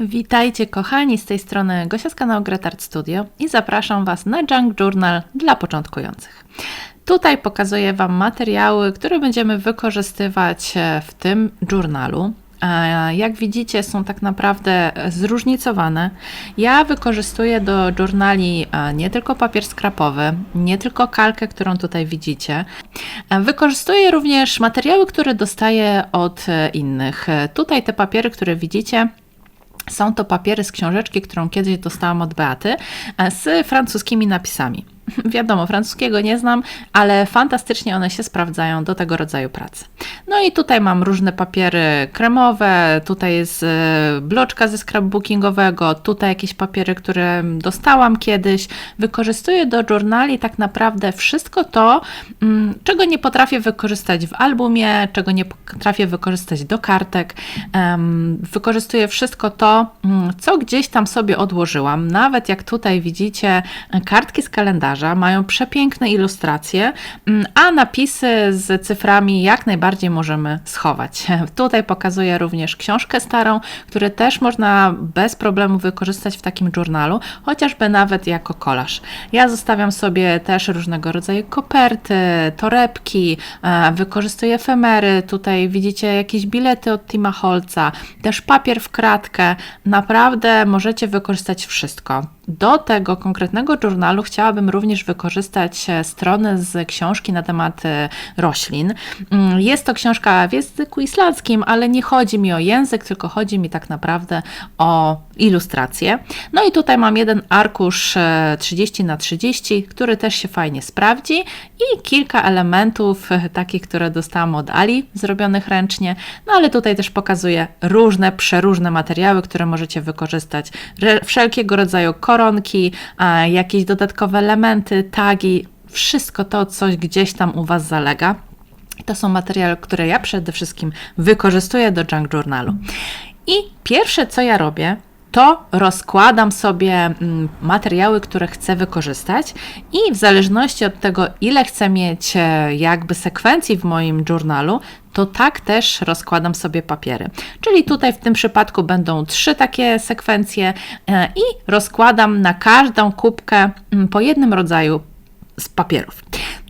Witajcie kochani, z tej strony Gosia z kanału Gretard Studio i zapraszam Was na Junk Journal dla początkujących. Tutaj pokazuję Wam materiały, które będziemy wykorzystywać e, w tym journalu. E, Jak widzicie, są tak naprawdę zróżnicowane. Ja wykorzystuję do journali e, nie tylko papier skrapowy, nie tylko kalkę, którą tutaj widzicie. Wykorzystuję również materiały, które dostaję od innych. Tutaj te papiery, które widzicie, są to papiery z książeczki, którą kiedyś dostałam od Beaty, e, z francuskimi napisami. Wiadomo, francuskiego nie znam, ale fantastycznie one się sprawdzają do tego rodzaju pracy. No i tutaj mam różne papiery kremowe, tutaj jest e, bloczka ze scrapbookingowego, tutaj jakieś papiery, które dostałam kiedyś. Wykorzystuję do journali tak naprawdę wszystko to, mm, czego nie potrafię wykorzystać w albumie, czego nie potrafię wykorzystać do kartek. Wykorzystuję wszystko to, mm, co gdzieś tam sobie odłożyłam. Nawet jak tutaj widzicie, kartki z kalendarza mają przepiękne ilustracje, mm, a napisy z cyframi jak najbardziej możemy schować. Tutaj pokazuję również książkę starą, które też można bez problemu wykorzystać w takim journalu, chociażby nawet jako kolaż. Ja zostawiam sobie też różnego rodzaju koperty, torebki, wykorzystuję efemery, tutaj widzicie jakieś bilety od Tima Holca, też papier w kratkę. Naprawdę możecie wykorzystać wszystko. Do tego konkretnego journalu chciałabym również wykorzystać e, strony z książki na temat e, roślin. Mm, Jest to książka w języku islandzkim, ale nie chodzi mi o język, tylko chodzi mi tak naprawdę o ilustrację. No i tutaj mam jeden arkusz e, 30 na 30, który też się fajnie sprawdzi i kilka elementów e, takich, które dostałam od Ali, zrobionych ręcznie. No ale tutaj też pokazuję różne, przeróżne materiały, które możecie wykorzystać. Wszelkiego rodzaju koronki, a, jakieś dodatkowe elementy, tagi, wszystko to, coś gdzieś tam u Was zalega. To są materiały, które ja przede wszystkim wykorzystuję do Junk Journalu. I pierwsze, co ja robię, to rozkładam sobie mm, materiały, które chcę wykorzystać i w zależności od tego, ile chcę mieć e, jakby sekwencji w moim journalu, to tak też rozkładam sobie papiery. Czyli tutaj w tym przypadku będą trzy takie sekwencje e, i rozkładam na każdą kubkę mm, po jednym rodzaju z papierów.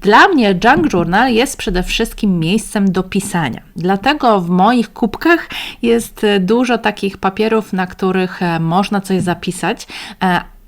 Dla mnie Junk Journal jest przede wszystkim miejscem do pisania. Dlatego w moich kubkach jest e, dużo takich papierów, na których e, można coś zapisać.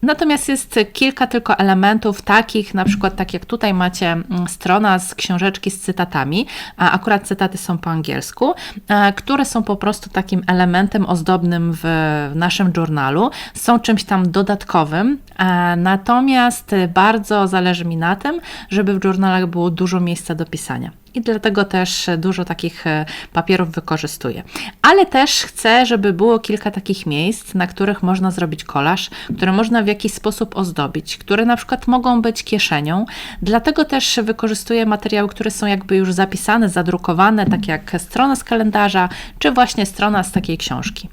Natomiast jest kilka tylko elementów takich, na przykład tak jak tutaj macie mm, strona z książeczki z cytatami, a akurat cytaty są po angielsku, e, które są po prostu takim elementem ozdobnym w w naszym journalu, są czymś tam dodatkowym, e, natomiast bardzo zależy mi na tym, żeby w journalach było dużo miejsca do pisania. I dlatego też dużo takich e, papierów wykorzystuję. Ale też chcę, żeby było kilka takich miejsc, na których można zrobić kolaż, które można w jakiś sposób ozdobić, które na przykład mogą być kieszenią. Dlatego też wykorzystuję materiały, które są jakby już zapisane, zadrukowane, tak jak strona z kalendarza, czy właśnie strona z takiej książki.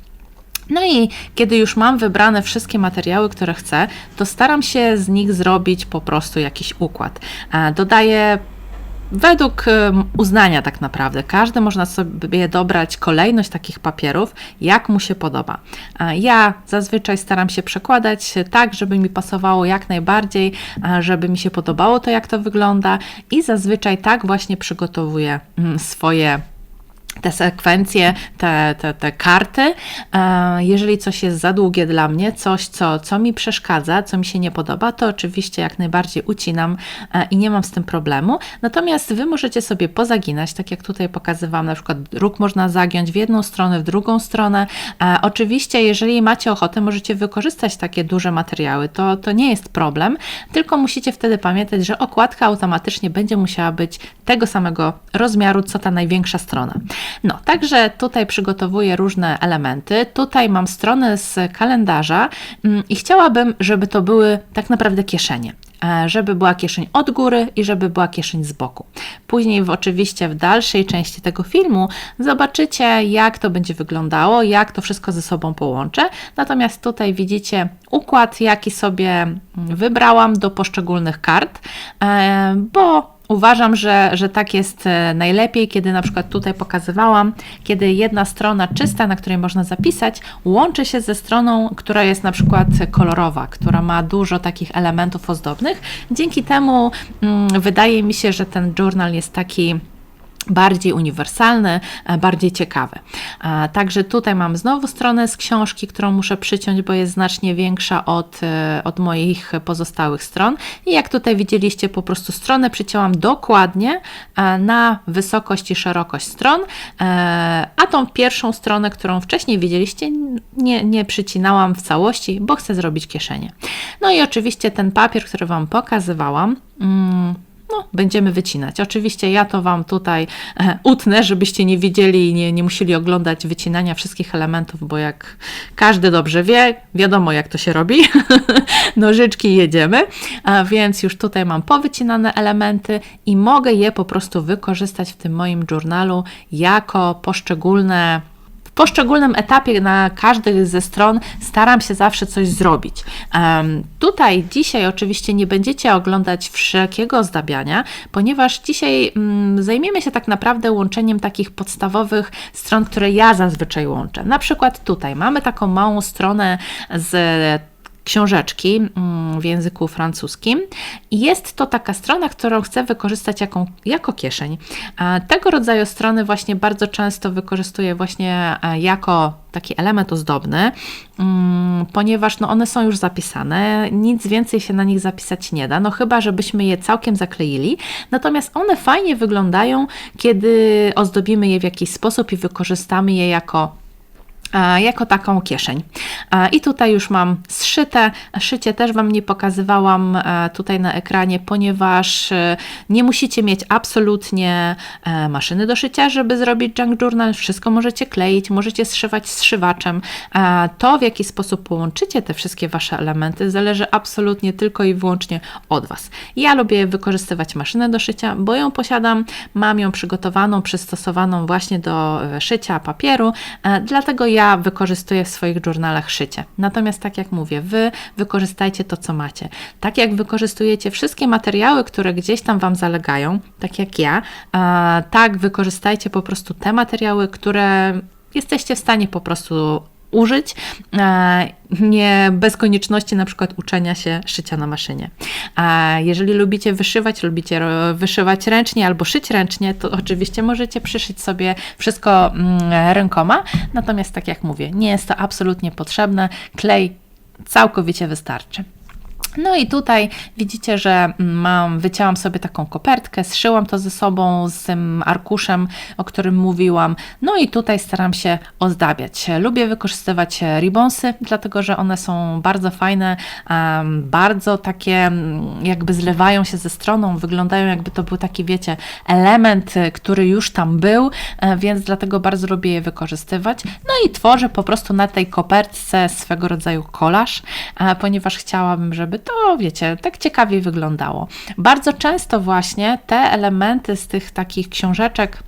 No i kiedy już mam wybrane wszystkie materiały, które chcę, to staram się z nich zrobić po prostu jakiś układ. E, Dodaję według uznania tak naprawdę. Każdy można sobie dobrać kolejność takich papierów, jak mu się podoba. Ja zazwyczaj staram się przekładać tak, żeby mi pasowało jak najbardziej, żeby mi się podobało to, jak to wygląda i zazwyczaj tak właśnie przygotowuję mm, swoje te sekwencje, te, te, te karty. E, Jeżeli coś jest za długie dla mnie, coś, co, co mi przeszkadza, co mi się nie podoba, to oczywiście jak najbardziej ucinam e, i nie mam z tym problemu. Natomiast Wy możecie sobie pozaginać, tak jak tutaj pokazywałam, na przykład druk można zagiąć w jedną stronę, w drugą stronę. E, Oczywiście, jeżeli macie ochotę, możecie wykorzystać takie duże materiały, to, to nie jest problem, tylko musicie wtedy pamiętać, że okładka automatycznie będzie musiała być tego samego rozmiaru, co ta największa strona. No, także tutaj przygotowuję różne elementy. Tutaj mam stronę z kalendarza mm, i chciałabym, żeby to były tak naprawdę kieszenie. E, Żeby była kieszeń od góry i żeby była kieszeń z boku. Później, w, oczywiście, w dalszej części tego filmu zobaczycie, jak to będzie wyglądało, jak to wszystko ze sobą połączę. Natomiast tutaj widzicie układ, jaki sobie mm, wybrałam do poszczególnych kart, e, bo Uważam, że, że tak jest e, najlepiej, kiedy na przykład tutaj pokazywałam, kiedy jedna strona czysta, na której można zapisać, łączy się ze stroną, która jest na przykład kolorowa, która ma dużo takich elementów ozdobnych. Dzięki temu mm, wydaje mi się, że ten journal jest taki bardziej uniwersalny, e, bardziej ciekawy. E, także tutaj mam znowu stronę z książki, którą muszę przyciąć, bo jest znacznie większa od, e, od moich pozostałych stron. I jak tutaj widzieliście, po prostu stronę przycięłam dokładnie na wysokość i szerokość stron, a tą pierwszą stronę, którą wcześniej widzieliście, nie, nie przycinałam w całości, bo chcę zrobić kieszenie. No i oczywiście ten papier, który Wam pokazywałam, mm, no, będziemy wycinać. Oczywiście ja to Wam tutaj e, utnę, żebyście nie widzieli i nie, nie musieli oglądać wycinania wszystkich elementów, bo jak każdy dobrze wie, wiadomo jak to się robi, nożyczki jedziemy, a więc już tutaj mam powycinane elementy i mogę je po prostu wykorzystać w tym moim journalu jako poszczególne poszczególnym etapie na każdej ze stron staram się zawsze coś zrobić. Um, tutaj dzisiaj oczywiście nie będziecie oglądać wszelkiego ozdabiania, ponieważ dzisiaj um, zajmiemy się tak naprawdę łączeniem takich podstawowych stron, które ja zazwyczaj łączę. Na przykład tutaj mamy taką małą stronę z książeczki mm, w języku francuskim. Jest to taka strona, którą chcę wykorzystać jako, jako kieszeń. Tego rodzaju strony właśnie bardzo często wykorzystuję właśnie e, jako taki element ozdobny, mm, ponieważ no one są już zapisane, nic więcej się na nich zapisać nie da, no chyba, żebyśmy je całkiem zakleili. Natomiast one fajnie wyglądają, kiedy ozdobimy je w jakiś sposób i wykorzystamy je jako jako taką kieszeń. I tutaj już mam zszyte. Szycie też Wam nie pokazywałam e, tutaj na ekranie, ponieważ e, nie musicie mieć absolutnie e, maszyny do szycia, żeby zrobić junk journal. Wszystko możecie kleić, możecie zszywać zszywaczem. To, w jaki sposób połączycie te wszystkie Wasze elementy, zależy absolutnie tylko i wyłącznie od Was. Ja lubię wykorzystywać maszynę do szycia, bo ją posiadam, mam ją przygotowaną, przystosowaną właśnie do szycia papieru, dlatego ja wykorzystuję w swoich journalach szycie. Natomiast tak jak mówię, Wy wykorzystajcie to, co macie. Tak jak wykorzystujecie wszystkie materiały, które gdzieś tam Wam zalegają, tak jak ja, tak wykorzystajcie po prostu te materiały, które jesteście w stanie po prostu użyć, e, nie bez konieczności na przykład uczenia się szycia na maszynie. A jeżeli lubicie wyszywać, lubicie wyszywać ręcznie albo szyć ręcznie, to oczywiście możecie przyszyć sobie wszystko mm, rękoma, natomiast tak jak mówię, nie jest to absolutnie potrzebne, klej całkowicie wystarczy. No i tutaj widzicie, że mam, wycięłam sobie taką kopertkę, zszyłam to ze sobą z tym arkuszem, o którym mówiłam. No i tutaj staram się ozdabiać. Lubię wykorzystywać ribbonsy, dlatego że one są bardzo fajne, bardzo takie jakby zlewają się ze stroną, wyglądają jakby to był taki, wiecie, element, który już tam był, e, więc dlatego bardzo lubię je wykorzystywać. No i tworzę po prostu na tej kopertce swego rodzaju kolaż, e, ponieważ chciałabym, żeby to wiecie, tak ciekawie wyglądało. Bardzo często właśnie te elementy z tych takich książeczek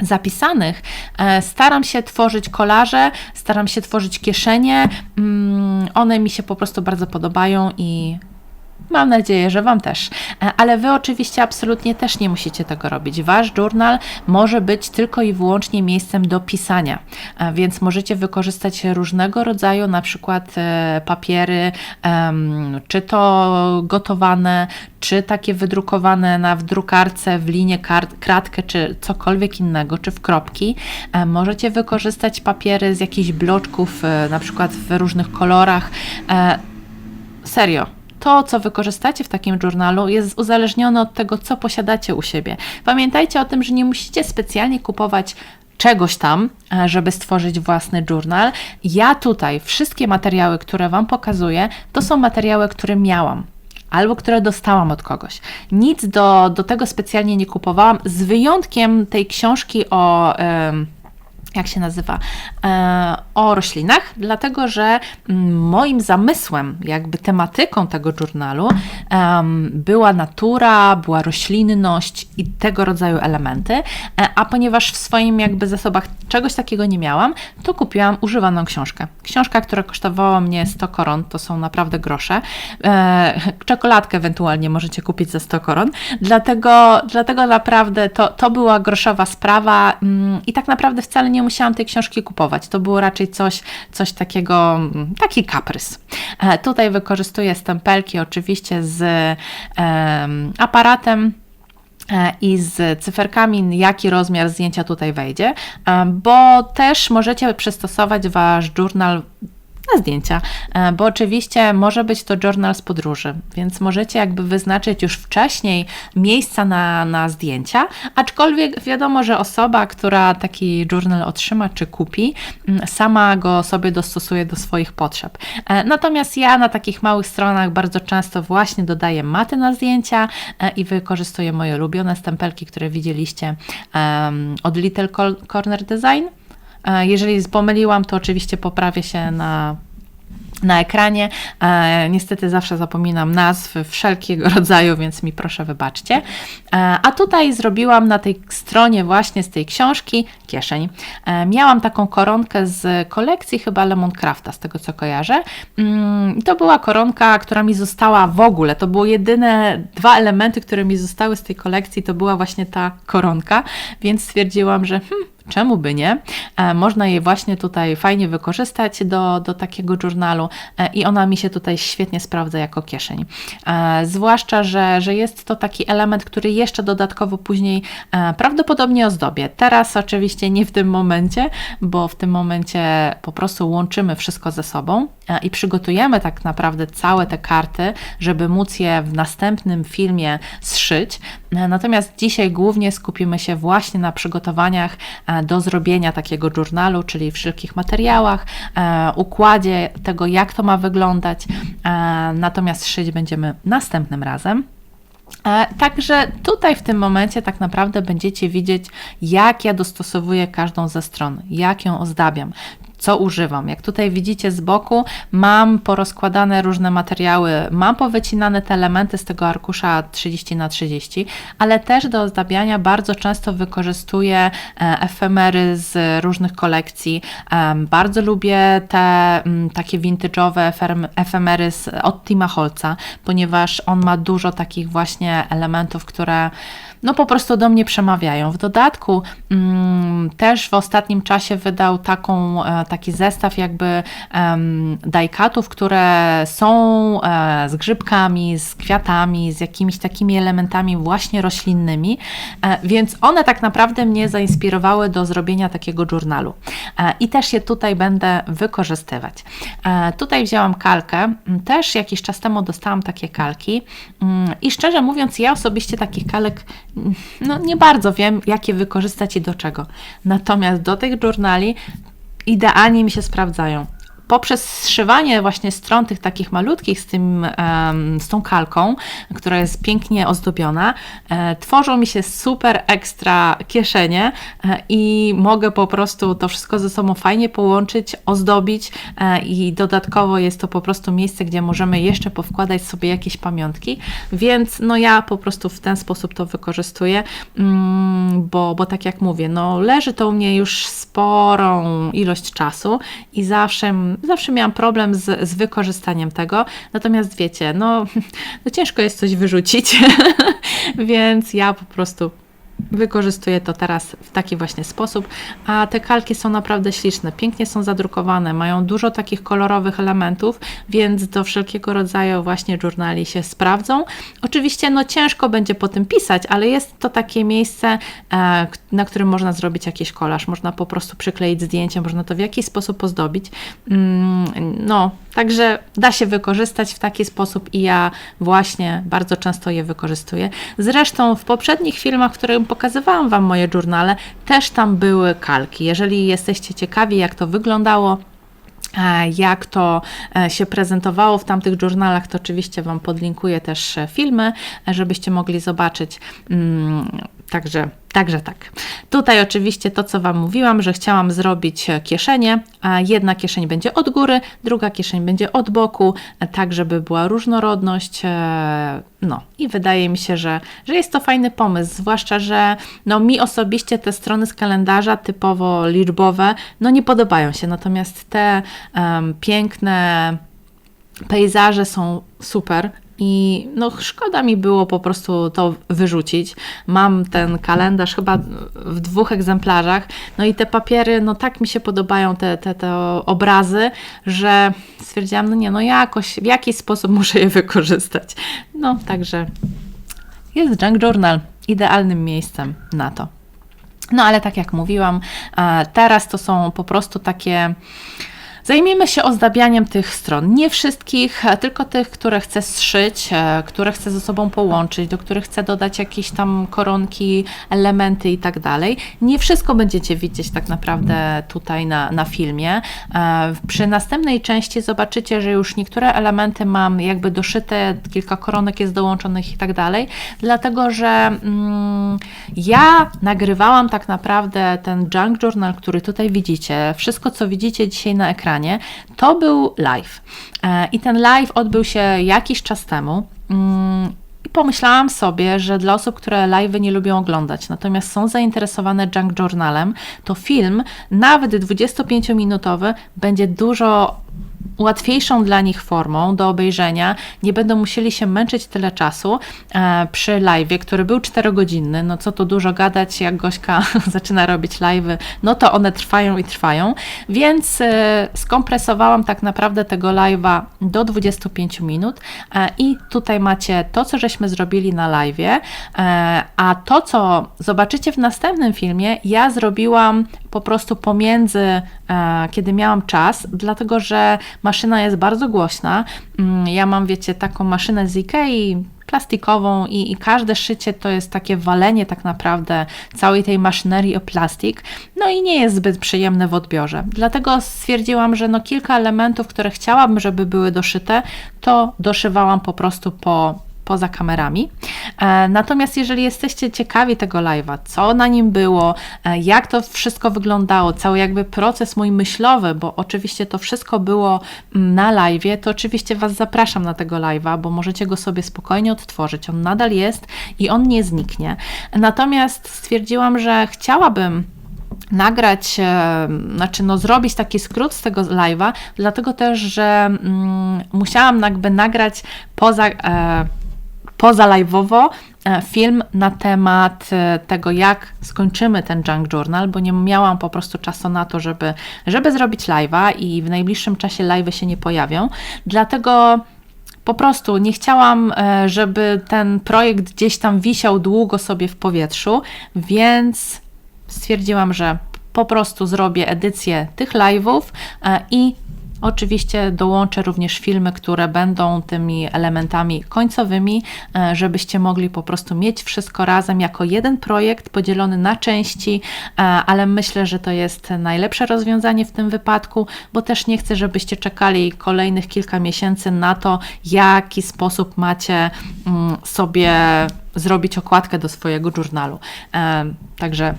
zapisanych, e, staram się tworzyć kolaże, staram się tworzyć kieszenie. Mm, one mi się po prostu bardzo podobają i Mam nadzieję, że Wam też. E, ale Wy oczywiście absolutnie też nie musicie tego robić. Wasz journal może być tylko i wyłącznie miejscem do pisania, e, więc możecie wykorzystać różnego rodzaju na przykład e, papiery, czy to gotowane, czy takie wydrukowane na w drukarce, w linie kratkę, czy cokolwiek innego, czy w kropki. Możecie wykorzystać papiery z jakichś bloczków, na przykład w różnych kolorach. Serio, to, co wykorzystacie w takim journalu, jest uzależnione od tego, co posiadacie u siebie. Pamiętajcie o tym, że nie musicie specjalnie kupować czegoś tam, e, żeby stworzyć własny journal. Ja tutaj wszystkie materiały, które Wam pokazuję, to są materiały, które miałam albo które dostałam od kogoś. Nic do, do tego specjalnie nie kupowałam, z wyjątkiem tej książki o. Yy, jak się nazywa, e, o roślinach, dlatego że mm, moim zamysłem, jakby tematyką tego journalu była natura, była roślinność i tego rodzaju elementy, e, a ponieważ w swoim jakby zasobach czegoś takiego nie miałam, to kupiłam używaną książkę. Książka, która kosztowała mnie 100 koron, to są naprawdę grosze. E, czekoladkę ewentualnie możecie kupić za 100 koron, dlatego, dlatego naprawdę to, to była groszowa sprawa mm, i tak naprawdę wcale nie musiałam tej książki kupować. To było raczej coś, coś takiego, mm, taki kaprys. E, tutaj wykorzystuję stempelki oczywiście z aparatem e, i z cyferkami, jaki rozmiar zdjęcia tutaj wejdzie, e, bo też możecie przystosować Wasz journal na zdjęcia, e, bo oczywiście może być to journal z podróży, więc możecie jakby wyznaczyć już wcześniej miejsca na, na zdjęcia, aczkolwiek wiadomo, że osoba, która taki journal otrzyma czy kupi, sama go sobie dostosuje do swoich potrzeb. E, natomiast ja na takich małych stronach bardzo często właśnie dodaję maty na zdjęcia e, i wykorzystuję moje ulubione stempelki, które widzieliście od Little Corner Design. E, jeżeli pomyliłam, to oczywiście poprawię się na na ekranie. E, niestety zawsze zapominam nazw wszelkiego rodzaju, więc mi proszę wybaczcie. E, a tutaj zrobiłam na tej stronie właśnie z tej książki kieszeń. Miałam taką koronkę z kolekcji chyba Lemoncrafta, z tego co kojarzę. Mm, to była koronka, która mi została w ogóle. To były jedyne dwa elementy, które mi zostały z tej kolekcji, to była właśnie ta koronka, więc stwierdziłam, że hmm, czemu by nie? E, można jej właśnie tutaj fajnie wykorzystać do, do takiego journalu e, i ona mi się tutaj świetnie sprawdza jako kieszeń. E, zwłaszcza, że, że jest to taki element, który jeszcze dodatkowo później prawdopodobnie ozdobię. Teraz oczywiście nie w tym momencie, bo w tym momencie po prostu łączymy wszystko ze sobą i przygotujemy tak naprawdę całe te karty, żeby móc je w następnym filmie zszyć. Natomiast dzisiaj głównie skupimy się właśnie na przygotowaniach do zrobienia takiego journalu, czyli wszelkich materiałach, e, układzie tego, jak to ma wyglądać. E, natomiast szyć będziemy następnym razem. E, także tutaj w tym momencie tak naprawdę będziecie widzieć, jak ja dostosowuję każdą ze stron, jak ją ozdabiam co używam. Jak tutaj widzicie z boku, mam porozkładane różne materiały, mam powycinane te elementy z tego arkusza 30 na 30 ale też do ozdabiania bardzo często wykorzystuję e, efemery z różnych kolekcji. Bardzo lubię te mm, takie vintage'owe efemery od Tima Holca, ponieważ on ma dużo takich właśnie elementów, które no po prostu do mnie przemawiają. W dodatku mm, też w ostatnim czasie wydał taką, e, taki zestaw jakby um, dajkatów, które są e, z grzybkami, z kwiatami, z jakimiś takimi elementami właśnie roślinnymi, e, więc one tak naprawdę mnie zainspirowały do zrobienia takiego journalu. E, I też je tutaj będę wykorzystywać. E, tutaj wzięłam kalkę, też jakiś czas temu dostałam takie kalki mm, i szczerze mówiąc ja osobiście takich kalek no nie bardzo wiem, jakie wykorzystać i do czego. Natomiast do tych journali idealnie mi się sprawdzają poprzez zszywanie właśnie stron tych takich malutkich z, tym, z tą kalką, która jest pięknie ozdobiona, e, tworzą mi się super ekstra kieszenie e, i mogę po prostu to wszystko ze sobą fajnie połączyć, ozdobić e, i dodatkowo jest to po prostu miejsce, gdzie możemy jeszcze powkładać sobie jakieś pamiątki, więc no ja po prostu w ten sposób to wykorzystuję, mm, bo, bo tak jak mówię, no leży to u mnie już sporą ilość czasu i zawsze zawsze miałam problem z, z wykorzystaniem tego. Natomiast wiecie, no, no ciężko jest coś wyrzucić, więc ja po prostu Wykorzystuję to teraz w taki właśnie sposób, a te kalki są naprawdę śliczne, pięknie są zadrukowane, mają dużo takich kolorowych elementów, więc do wszelkiego rodzaju właśnie journali się sprawdzą. Oczywiście no ciężko będzie po tym pisać, ale jest to takie miejsce, e, na którym można zrobić jakiś kolaż, można po prostu przykleić zdjęcie, można to w jakiś sposób ozdobić. Mm, no, także da się wykorzystać w taki sposób i ja właśnie bardzo często je wykorzystuję. Zresztą w poprzednich filmach, w których pokazywałam Wam moje journale, też tam były kalki. Jeżeli jesteście ciekawi, jak to wyglądało, e, jak to e, się prezentowało w tamtych journalach, to oczywiście Wam podlinkuję też filmy, żebyście mogli zobaczyć. Mm, także Także tak. Tutaj oczywiście to, co Wam mówiłam, że chciałam zrobić kieszenie. A jedna kieszeń będzie od góry, druga kieszeń będzie od boku, tak żeby była różnorodność. e, No i wydaje mi się, że, że jest to fajny pomysł, zwłaszcza, że no, mi osobiście te strony z kalendarza typowo liczbowe no nie podobają się, natomiast te em, piękne pejzaże są super. I no, szkoda mi było po prostu to wyrzucić. Mam ten kalendarz chyba w dwóch egzemplarzach. No i te papiery, no tak mi się podobają te, te, te obrazy, że stwierdziłam, no nie, no jakoś, w jakiś sposób muszę je wykorzystać. No także jest Junk Journal idealnym miejscem na to. No ale tak jak mówiłam, teraz to są po prostu takie. Zajmiemy się ozdabianiem tych stron. Nie wszystkich, e, tylko tych, które chcę zszyć, e, które chcę ze sobą połączyć, do których chcę dodać jakieś tam koronki, elementy i tak dalej. Nie wszystko będziecie widzieć tak naprawdę tutaj na, na filmie. E, Przy następnej części zobaczycie, że już niektóre elementy mam jakby doszyte, kilka koronek jest dołączonych i tak dalej, dlatego że mm, ja nagrywałam tak naprawdę ten junk journal, który tutaj widzicie. Wszystko, co widzicie dzisiaj na ekranie, to był live. E, I ten live odbył się jakiś czas temu. Mm, I pomyślałam sobie, że dla osób, które live nie lubią oglądać, natomiast są zainteresowane junk journalem, to film, nawet 25-minutowy, będzie dużo łatwiejszą dla nich formą do obejrzenia. Nie będą musieli się męczyć tyle czasu e, przy live, który był 4-godzinny. No co tu dużo gadać, jak Gośka zaczyna robić live, no to one trwają i trwają. Więc e, skompresowałam tak naprawdę tego live'a do 25 minut e, i tutaj macie to, co żeśmy zrobili na live, e, a to, co zobaczycie w następnym filmie, ja zrobiłam po prostu pomiędzy, e, kiedy miałam czas, dlatego że maszyna jest bardzo głośna. Mm, Ja mam, wiecie, taką maszynę z Ikei, plastikową i, i każde szycie to jest takie walenie tak naprawdę całej tej maszynerii o plastik, no i nie jest zbyt przyjemne w odbiorze. Dlatego stwierdziłam, że no kilka elementów, które chciałabym, żeby były doszyte, to doszywałam po prostu po poza kamerami. E, Natomiast jeżeli jesteście ciekawi tego live'a, co na nim było, e, jak to wszystko wyglądało, cały jakby proces mój myślowy, bo oczywiście to wszystko było mm, na live'ie, to oczywiście Was zapraszam na tego live'a, bo możecie go sobie spokojnie odtworzyć. On nadal jest i on nie zniknie. Natomiast stwierdziłam, że chciałabym nagrać, e, znaczy no zrobić taki skrót z tego live'a, dlatego też, że mm, musiałam jakby nagrać poza, e, poza live'owo e, film na temat e, tego, jak skończymy ten Junk Journal, bo nie miałam po prostu czasu na to, żeby, żeby zrobić live'a i w najbliższym czasie live'y się nie pojawią. Dlatego po prostu nie chciałam, e, żeby ten projekt gdzieś tam wisiał długo sobie w powietrzu, więc stwierdziłam, że po prostu zrobię edycję tych live'ów i oczywiście dołączę również filmy, które będą tymi elementami końcowymi, e, żebyście mogli po prostu mieć wszystko razem jako jeden projekt podzielony na części, e, ale myślę, że to jest najlepsze rozwiązanie w tym wypadku, bo też nie chcę, żebyście czekali kolejnych kilka miesięcy na to, jaki sposób macie mm, sobie zrobić okładkę do swojego journalu. E, Także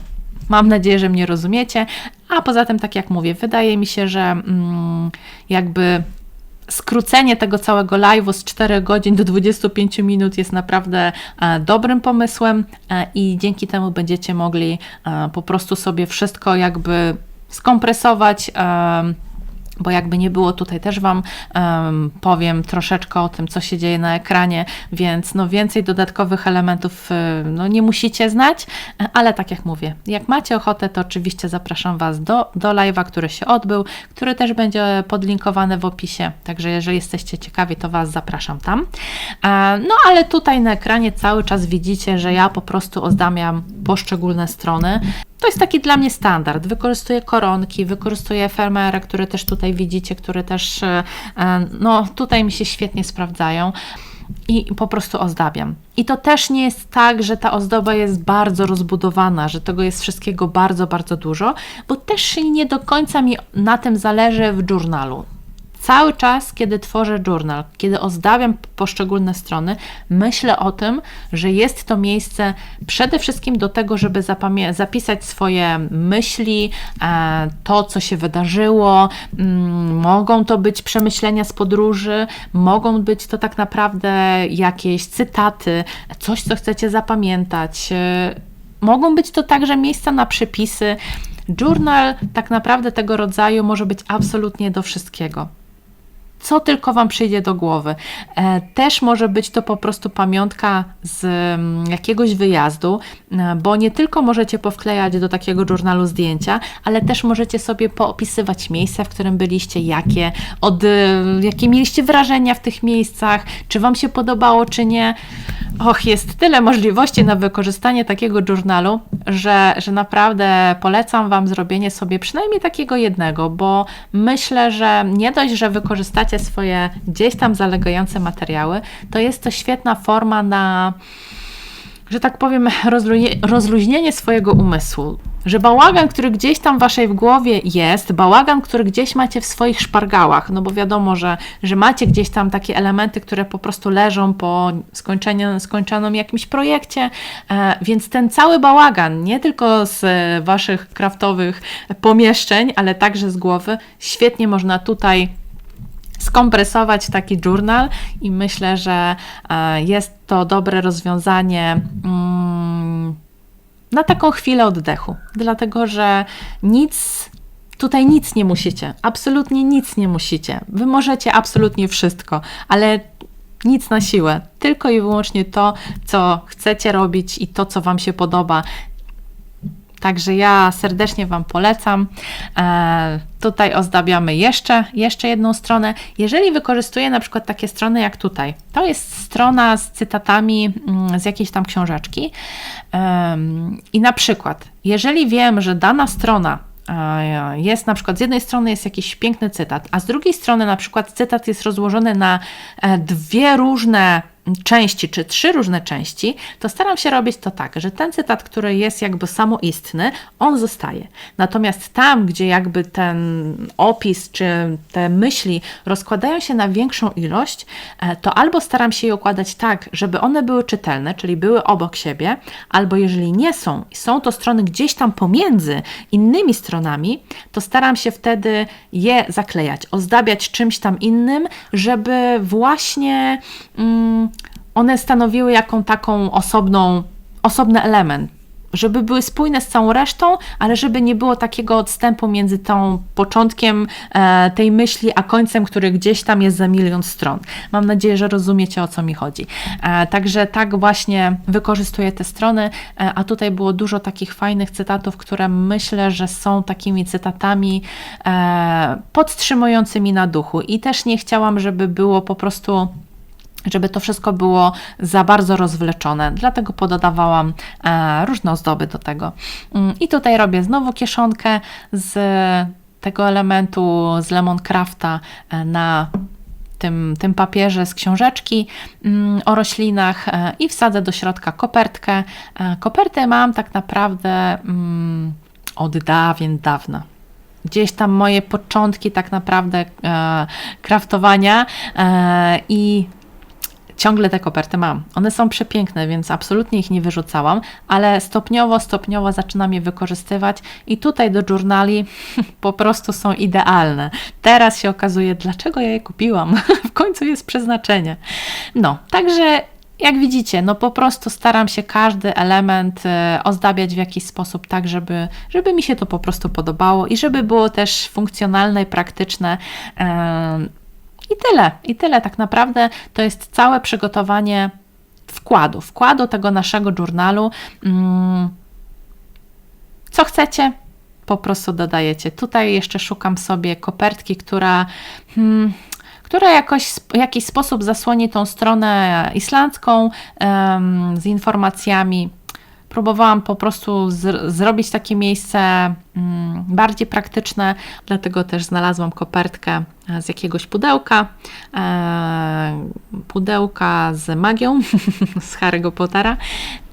Mam nadzieję, że mnie rozumiecie. A poza tym, tak jak mówię, wydaje mi się, że mm, jakby skrócenie tego całego live'u z 4 godzin do 25 minut jest naprawdę e, dobrym pomysłem e, i dzięki temu będziecie mogli e, po prostu sobie wszystko jakby skompresować. Bo jakby nie było, tutaj też Wam em, powiem troszeczkę o tym, co się dzieje na ekranie, więc no więcej dodatkowych elementów y, no nie musicie znać, ale tak jak mówię, jak macie ochotę, to oczywiście zapraszam Was do, do live'a, który się odbył, który też będzie podlinkowany w opisie, także jeżeli jesteście ciekawi, to Was zapraszam tam. E, No ale tutaj na ekranie cały czas widzicie, że ja po prostu ozdamiam poszczególne strony. To jest taki dla mnie standard. Wykorzystuję koronki, wykorzystuję efemery, które też tutaj widzicie, które też e, e, no, tutaj mi się świetnie sprawdzają. I po prostu ozdabiam. I to też nie jest tak, że ta ozdoba jest bardzo rozbudowana, że tego jest wszystkiego bardzo, bardzo dużo, bo też nie do końca mi na tym zależy w journalu cały czas, kiedy tworzę journal, kiedy ozdabiam poszczególne strony, myślę o tym, że jest to miejsce przede wszystkim do tego, żeby zapisać swoje myśli, e, to, co się wydarzyło. Mm, mogą to być przemyślenia z podróży, mogą być to tak naprawdę jakieś cytaty, coś, co chcecie zapamiętać. E, mogą być to także miejsca na przepisy. Journal tak naprawdę tego rodzaju może być absolutnie do wszystkiego co tylko Wam przyjdzie do głowy. E, też może być to po prostu pamiątka z mm, jakiegoś wyjazdu, e, bo nie tylko możecie powklejać do takiego journalu zdjęcia, ale też możecie sobie poopisywać miejsca, w którym byliście, jakie, od, e, jakie mieliście wrażenia w tych miejscach, czy Wam się podobało, czy nie. Och, jest tyle możliwości na wykorzystanie takiego journalu, że, że naprawdę polecam Wam zrobienie sobie przynajmniej takiego jednego, bo myślę, że nie dość, że wykorzystacie swoje gdzieś tam zalegające materiały, to jest to świetna forma na że tak powiem, rozluźnienie swojego umysłu. Że bałagan, który gdzieś tam w waszej głowie jest, bałagan, który gdzieś macie w swoich szpargałach, no bo wiadomo, że, że macie gdzieś tam takie elementy, które po prostu leżą po skończeniu, skończonym jakimś projekcie, e, więc ten cały bałagan, nie tylko z waszych kraftowych pomieszczeń, ale także z głowy, świetnie można tutaj skompresować taki journal i myślę, że e, jest to dobre rozwiązanie mm, na taką chwilę oddechu, dlatego że nic Tutaj nic nie musicie, absolutnie nic nie musicie. Wy możecie absolutnie wszystko, ale nic na siłę, tylko i wyłącznie to, co chcecie robić i to, co Wam się podoba. Także ja serdecznie Wam polecam. E, tutaj ozdabiamy jeszcze, jeszcze jedną stronę. Jeżeli wykorzystuję na przykład takie strony jak tutaj, to jest strona z cytatami mm, z jakiejś tam książeczki. I na przykład, jeżeli wiem, że dana strona e, jest na przykład z jednej strony jest jakiś piękny cytat, a z drugiej strony na przykład cytat jest rozłożony na e, dwie różne części, czy trzy różne części, to staram się robić to tak, że ten cytat, który jest jakby samoistny, on zostaje. Natomiast tam, gdzie jakby ten opis, czy te myśli rozkładają się na większą ilość, e, to albo staram się je układać tak, żeby one były czytelne, czyli były obok siebie, albo jeżeli nie są, są to strony gdzieś tam pomiędzy innymi stronami, to staram się wtedy je zaklejać, ozdabiać czymś tam innym, żeby właśnie. Mm, one stanowiły jaką taką osobną, osobny element, żeby były spójne z całą resztą, ale żeby nie było takiego odstępu między tą początkiem e, tej myśli, a końcem, który gdzieś tam jest za milion stron. Mam nadzieję, że rozumiecie o co mi chodzi. E, także tak właśnie wykorzystuję te strony, e, a tutaj było dużo takich fajnych cytatów, które myślę, że są takimi cytatami e, podtrzymującymi na duchu i też nie chciałam, żeby było po prostu żeby to wszystko było za bardzo rozwleczone, dlatego pododawałam e, różne ozdoby do tego. Mm, I tutaj robię znowu kieszonkę z tego elementu z Lemon Crafta e, na tym, tym papierze z książeczki mm, o roślinach e, i wsadzę do środka kopertkę. Kopertę mam tak naprawdę mm, od dawien dawna gdzieś tam moje początki tak naprawdę e, kraftowania e, i ciągle te koperty mam. One są przepiękne, więc absolutnie ich nie wyrzucałam, ale stopniowo, stopniowo zaczynam je wykorzystywać i tutaj do journali po prostu są idealne. Teraz się okazuje, dlaczego ja je kupiłam. w końcu jest przeznaczenie. No, także jak widzicie, no po prostu staram się każdy element e, ozdabiać w jakiś sposób tak, żeby, żeby mi się to po prostu podobało i żeby było też funkcjonalne i praktyczne. I tyle, i tyle. Tak naprawdę to jest całe przygotowanie wkładu, wkładu tego naszego journalu. Mm, co chcecie, po prostu dodajecie. Tutaj jeszcze szukam sobie kopertki, która, hmm, która jakoś, w jakiś sposób zasłoni tą stronę islandzką um, z informacjami próbowałam po prostu z, zrobić takie miejsce mm, bardziej praktyczne, dlatego też znalazłam kopertkę e, z jakiegoś pudełka, e, pudełka z magią z Harry'ego Pottera.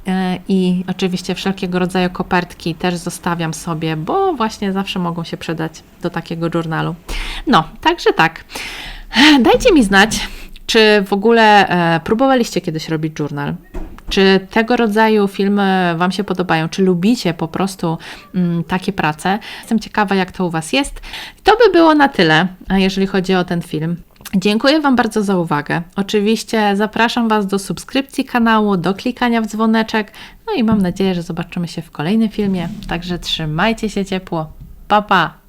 E, I oczywiście wszelkiego rodzaju kopertki też zostawiam sobie, bo właśnie zawsze mogą się przydać do takiego journalu. No, także tak. Dajcie mi znać, czy w ogóle e, próbowaliście kiedyś robić journal. Czy tego rodzaju filmy Wam się podobają? Czy lubicie po prostu mm, takie prace? Jestem ciekawa, jak to u Was jest. To by było na tyle, e, jeżeli chodzi o ten film. Dziękuję Wam bardzo za uwagę. Oczywiście zapraszam Was do subskrypcji kanału, do klikania w dzwoneczek. No i mam nadzieję, że zobaczymy się w kolejnym filmie. Także trzymajcie się ciepło. Pa, pa!